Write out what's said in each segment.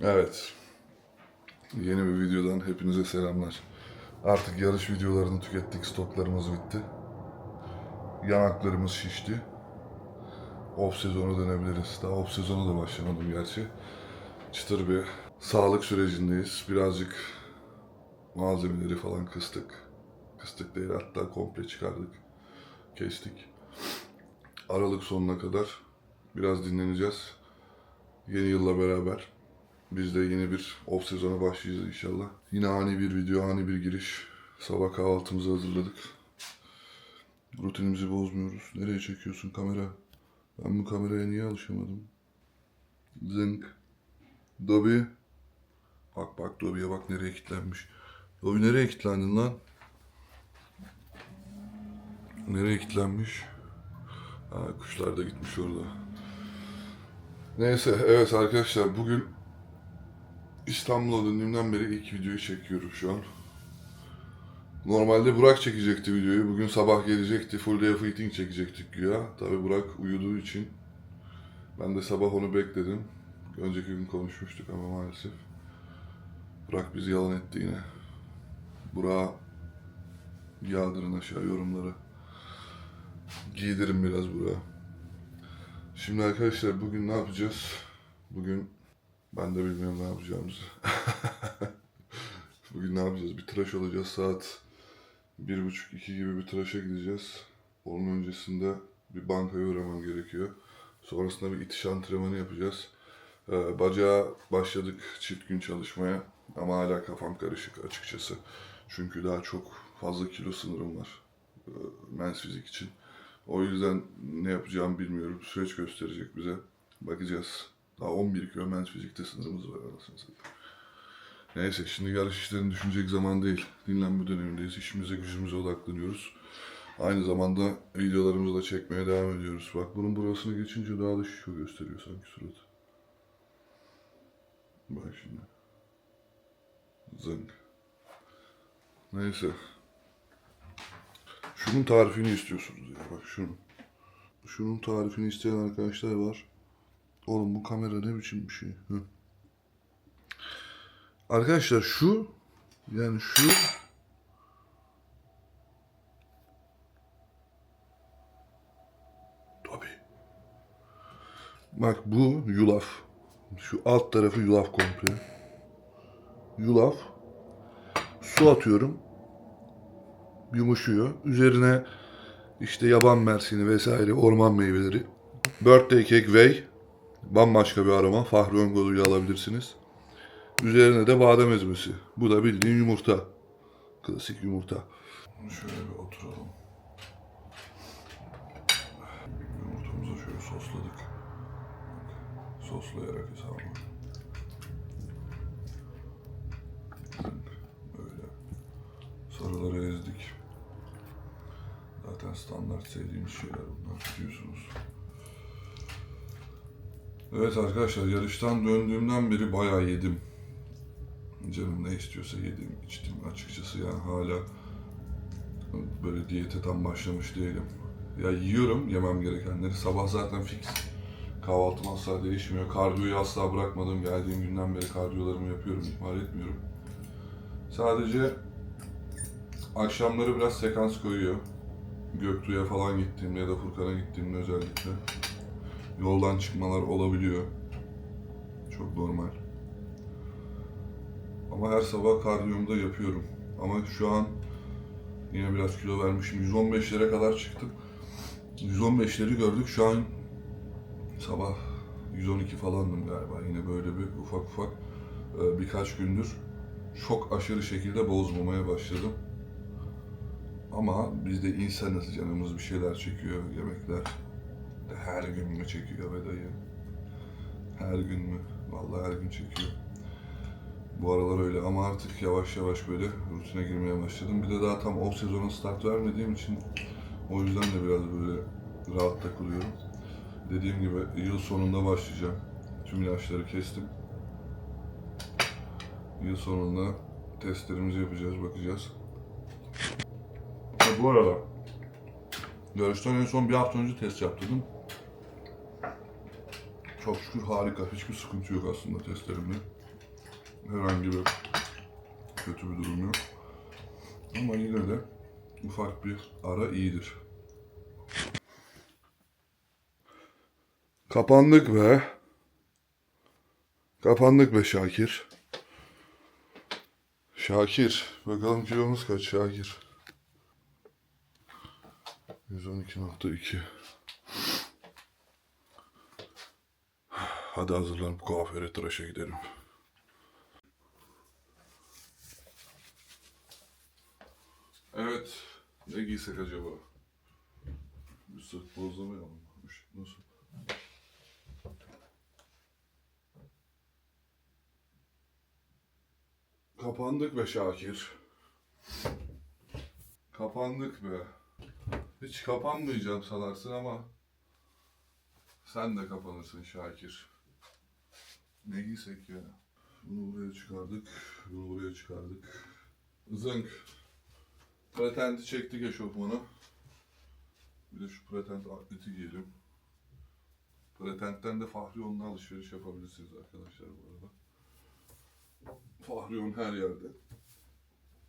Evet. Yeni bir videodan hepinize selamlar. Artık yarış videolarını tükettik, stoklarımız bitti. Yanaklarımız şişti. Off sezonu dönebiliriz. Daha off sezonu da başlamadım gerçi. Çıtır bir sağlık sürecindeyiz. Birazcık malzemeleri falan kıstık. Kıstık değil hatta komple çıkardık. Kestik. Aralık sonuna kadar biraz dinleneceğiz. Yeni yılla beraber biz de yeni bir off sezona başlayacağız inşallah. Yine ani bir video, ani bir giriş. Sabah kahvaltımızı hazırladık. Rutinimizi bozmuyoruz. Nereye çekiyorsun kamera? Ben bu kameraya niye alışamadım? Zınk. Dobby. Bak bak Dobby'ye bak nereye kilitlenmiş. Dobby nereye kilitlendin lan? Nereye kilitlenmiş? Ha, kuşlar da gitmiş orada. Neyse evet arkadaşlar bugün İstanbul'a döndüğümden beri ilk videoyu çekiyorum şu an. Normalde Burak çekecekti videoyu. Bugün sabah gelecekti. Full day of eating çekecektik güya. Tabi Burak uyuduğu için. Ben de sabah onu bekledim. Önceki gün konuşmuştuk ama maalesef. Burak bizi yalan etti yine. Burak'a yağdırın aşağı yorumlara. Giydirin biraz Burak'a. Şimdi arkadaşlar bugün ne yapacağız? Bugün ben de bilmiyorum ne yapacağımızı. bugün ne yapacağız? Bir tıraş olacağız saat bir buçuk iki gibi bir tıraşa gideceğiz. Onun öncesinde bir bankaya uğramam gerekiyor. Sonrasında bir itiş antrenmanı yapacağız. Ee, bacağa başladık çift gün çalışmaya ama hala kafam karışık açıkçası. Çünkü daha çok fazla kilo sınırım var e, mens fizik için. O yüzden ne yapacağımı bilmiyorum. Süreç gösterecek bize. Bakacağız. Daha 11 kilo mens fizikte sınırımız var satayım. Neyse şimdi yarış işlerini düşünecek zaman değil. Dinlenme dönemindeyiz. İşimize gücümüze odaklanıyoruz. Aynı zamanda videolarımızı da çekmeye devam ediyoruz. Bak bunun burasını geçince daha da şişiyor gösteriyor sanki suratı. Bak şimdi. Zınk. Neyse. Şunun tarifini istiyorsunuz ya bak şunun. Şunun tarifini isteyen arkadaşlar var. Oğlum bu kamera ne biçim bir şey? Hı. Arkadaşlar şu yani şu Tabii. Bak bu yulaf. Şu alt tarafı yulaf komple. Yulaf. Su atıyorum yumuşuyor. Üzerine işte yaban mersini vesaire orman meyveleri. Birthday cake whey. Bambaşka bir aroma. Fahri Öngolu'yu alabilirsiniz. Üzerine de badem ezmesi. Bu da bildiğin yumurta. Klasik yumurta. Şöyle bir oturalım. Yumurtamızı şöyle sosladık. Soslayarak hesabı. Böyle. Sarıları ezdik. Zaten standart sevdiğimiz şeyler bunlar biliyorsunuz. Evet arkadaşlar yarıştan döndüğümden beri bayağı yedim. Canım ne istiyorsa yedim, içtim açıkçası yani hala böyle diyete tam başlamış değilim. Ya yiyorum yemem gerekenleri. Sabah zaten fix. Kahvaltım asla değişmiyor. Kardiyoyu asla bırakmadım. Geldiğim günden beri kardiyolarımı yapıyorum, ihmal etmiyorum. Sadece akşamları biraz sekans koyuyor. Göktuğ'a falan gittiğimde ya da Furkan'a gittiğimde özellikle yoldan çıkmalar olabiliyor. Çok normal. Ama her sabah kardiyomu da yapıyorum. Ama şu an yine biraz kilo vermişim. 115'lere kadar çıktım. 115'leri gördük. Şu an sabah 112 falandım galiba. Yine böyle bir ufak ufak e, birkaç gündür çok aşırı şekilde bozmamaya başladım. Ama biz de insanız canımız bir şeyler çekiyor yemekler. Her gün mü çekiyor be dayı? Her gün mü? Vallahi her gün çekiyor. Bu aralar öyle ama artık yavaş yavaş böyle rutine girmeye başladım. Bir de daha tam off sezona start vermediğim için o yüzden de biraz böyle rahat takılıyorum. Dediğim gibi yıl sonunda başlayacağım. Tüm ilaçları kestim. Yıl sonunda testlerimizi yapacağız, bakacağız. Ha, bu arada yarıştan en son bir hafta önce test yaptırdım. Çok şükür harika. Hiçbir sıkıntı yok aslında testlerimde. Herhangi bir kötü bir durum yok. Ama yine de ufak bir ara iyidir. Kapandık be. Kapandık be Şakir. Şakir. Bakalım kilomuz kaç Şakir. 112.2 Hadi hazırlanıp kuaföre tıraşa gidelim. Evet. Ne giysek acaba? Sırt bozlamayalım. Nasıl? Kapandık be Şakir. Kapandık be. Hiç kapanmayacağım sanarsın ama sen de kapanırsın Şakir. Ne giysek ya? Bunu buraya çıkardık, bunu buraya çıkardık. Zınk. Pretend'i çektik eşofmanı. Bir de şu Pretend atleti giyelim. Pretend'den de Fahriyon'la alışveriş yapabilirsiniz arkadaşlar bu arada. Fahriyon her yerde.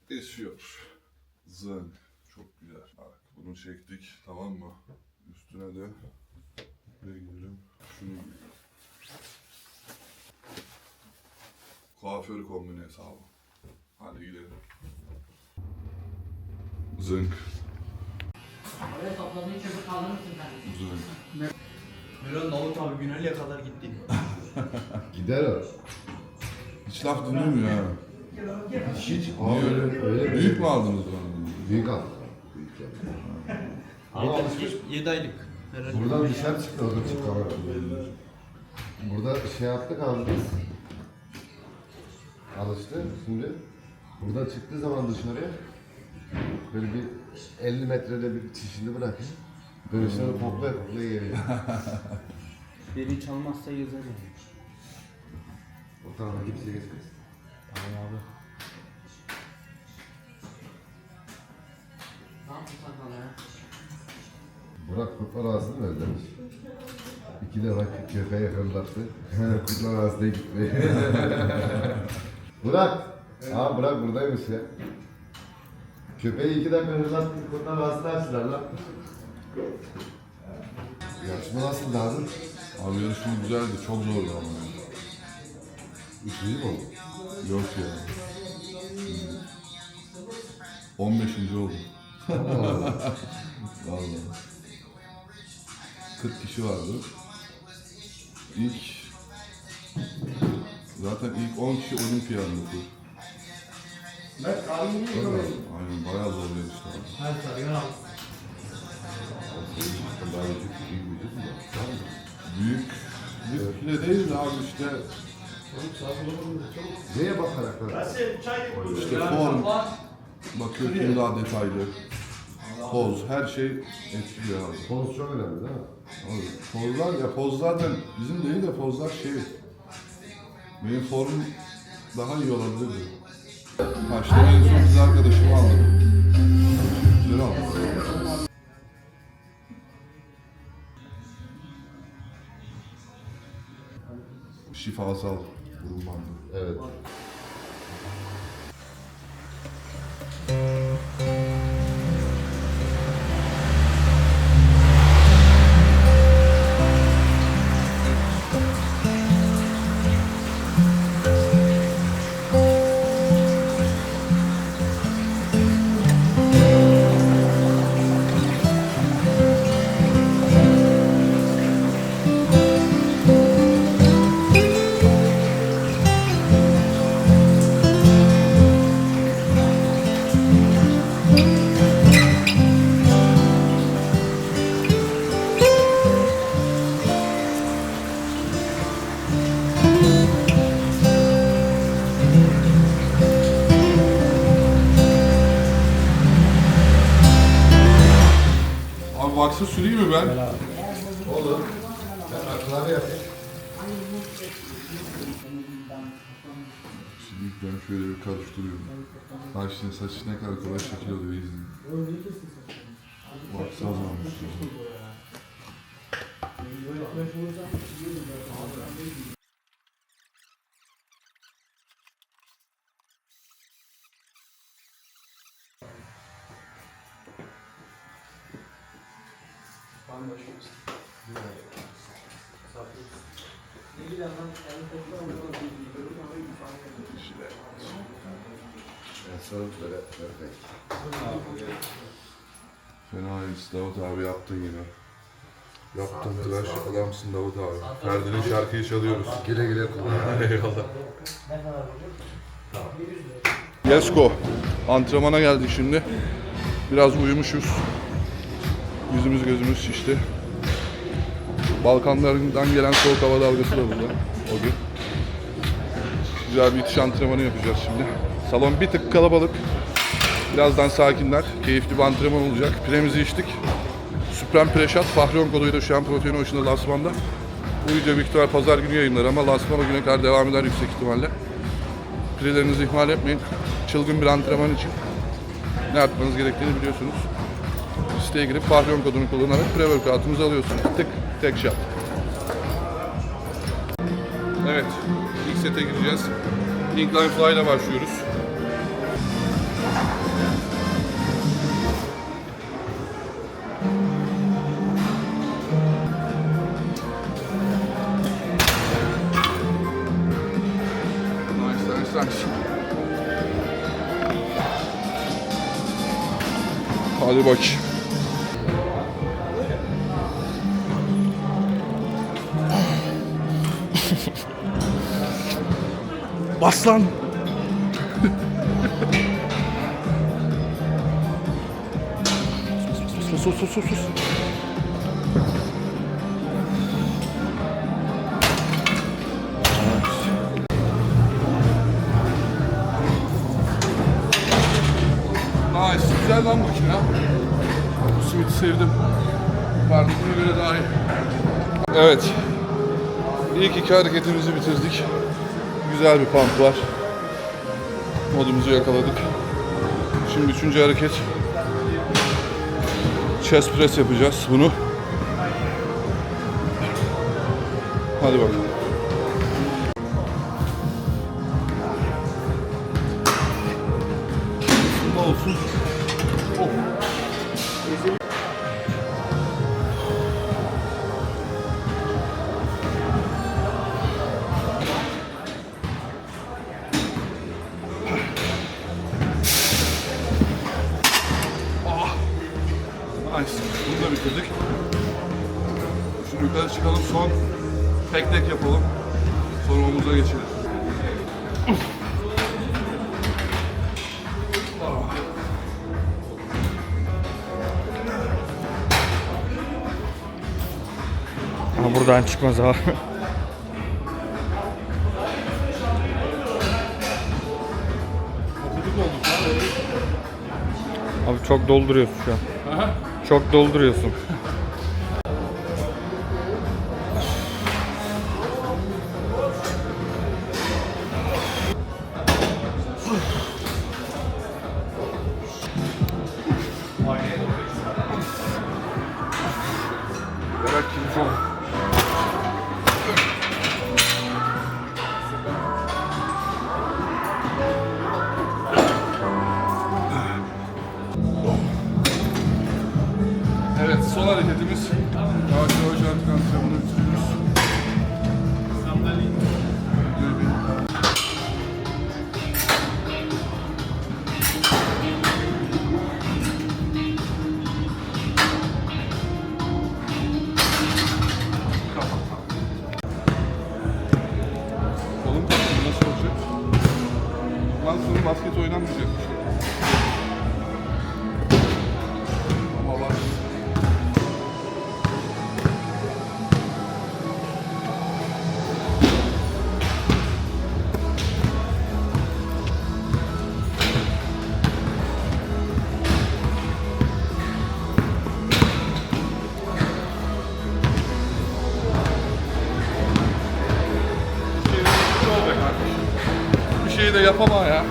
Esiyor. Zınk. Çok güzel. Bak bunu çektik tamam mı? Üstüne de ne giyelim? Şunu giyelim. Kuaför kombini hesabı. Hadi gidelim. Zınk. Oraya topladığın çöpü kaldırır mısın kardeşim? Zınk. Miran Davut abi Güneyli'ye kadar gitti. Gider o. Hiç laf dinlemiyor ha. Hiç. Abi öyle, öyle? Büyük mü aldınız onu? Büyük aldık. Büyük yani. Bu alışmış. 7 aylık. Herhalde. Buradan dışarı çıktı o da çıktı. Burada şey yaptık abi biz. Alıştı. Şimdi burada çıktığı zaman dışarıya böyle bir 50 metrede bir çişini bırakıyor. Dönüşte koklaya koklaya geliyor. Biri çalmazsa yazar yani. O tarafa kimse geçmez. Tamam abi. Ne yaptın sakalı ya? Burak kurtlar ağzını mı özlemiş? İki defa kö- köpeği hırlattı. kurtlar ağzına gitti. Burak! Aa Burak buradaymış ya. Köpeği iki dakika hırlattı, kurtlar ağzını açtılar lan. Yarışma nasıl lazım? Abi yarışma güzeldi. Çok zordu ama. Üçüncü mü oldu? Yok ya. 15. oldum. Vallahi. 40 kişi vardı. İlk zaten ilk 10 kişi olimpiya anlatıyor. Aynen bayağı zor yarıştı. abi. Her sarıyor al. Daha büyük vücut mu? Tamam mı? Büyük bir bile değil de abi işte Neye bakarak lan? işte form bakıyor kim daha detaylı. Poz her şey etkiliyor abi. Poz çok önemli değil mi? Abi, pozlar ya pozlar da bizim değil de pozlar şey. Benim formum daha iyi olabilirdi. Kaçta en son kız arkadaşımı aldım. Güzel aldım. Şifasal vurulmandı. Evet. Abi vaksı süreyim mi ben? Olur. Ben akları yapayım. Şimdi ben şöyle bir karıştırıyorum. Bak şimdi saçı ne kadar kolay şekil oluyor izleyin. Vaksı azalmış. Böyle perfect. Fenayız Davut abi yaptın yine. Yaptın tıraş adamsın Davut abi. Ferdi'nin şarkıyı çalıyoruz. Güle güle kullan. Eyvallah. Let's go. Antrenmana geldik şimdi. Biraz uyumuşuz. Yüzümüz gözümüz şişti. Balkanlardan gelen soğuk hava dalgası da burada o gün. Güzel bir itiş antrenmanı yapacağız şimdi. Salon bir tık kalabalık. Birazdan sakinler. Keyifli bir antrenman olacak. Piremizi içtik. Supreme Preşat Fahriyon koduyla şu an Protein Ocean'da lansmanda. Bu video büyük ihtimal pazar günü yayınlar ama lansman o güne kadar devam eder yüksek ihtimalle. Pirelerinizi ihmal etmeyin. Çılgın bir antrenman için ne yapmanız gerektiğini biliyorsunuz. Siteye girip Fahriyon kodunu kullanarak pre-workout'unuzu alıyorsunuz. Tık, tek shot. Evet, ilk sete gireceğiz. Incline Fly ile başlıyoruz. Hadi bak. Bas lan. sus sus sus sus sus. Nice, güzel lan makine. Bu simiti sevdim. Verdiğime göre daha iyi. Evet. İlk iki hareketimizi bitirdik. Güzel bir pump var. Modumuzu yakaladık. Şimdi üçüncü hareket. Chest press yapacağız bunu. Hadi bakalım. Olsun? Bunu da bitirdik. Şimdi yukarı çıkalım. Son tek tek yapalım. Sonra omuza geçelim. Ama buradan çıkmaz abi. Abi çok dolduruyorsun şu an. Çok dolduruyorsun. Evet, son hareketimiz. Yavaş yavaş artık antrenmanı de yapama ya.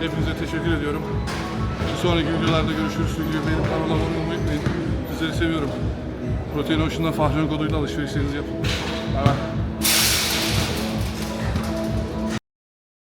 İçin hepinize teşekkür ediyorum. Bir sonraki videolarda görüşürüz. Videoyu beğenip kanala abone olmayı unutmayın. Sizleri seviyorum. Protein Ocean'da Fahri'nin koduyla alışverişlerinizi yapın. Bay bay.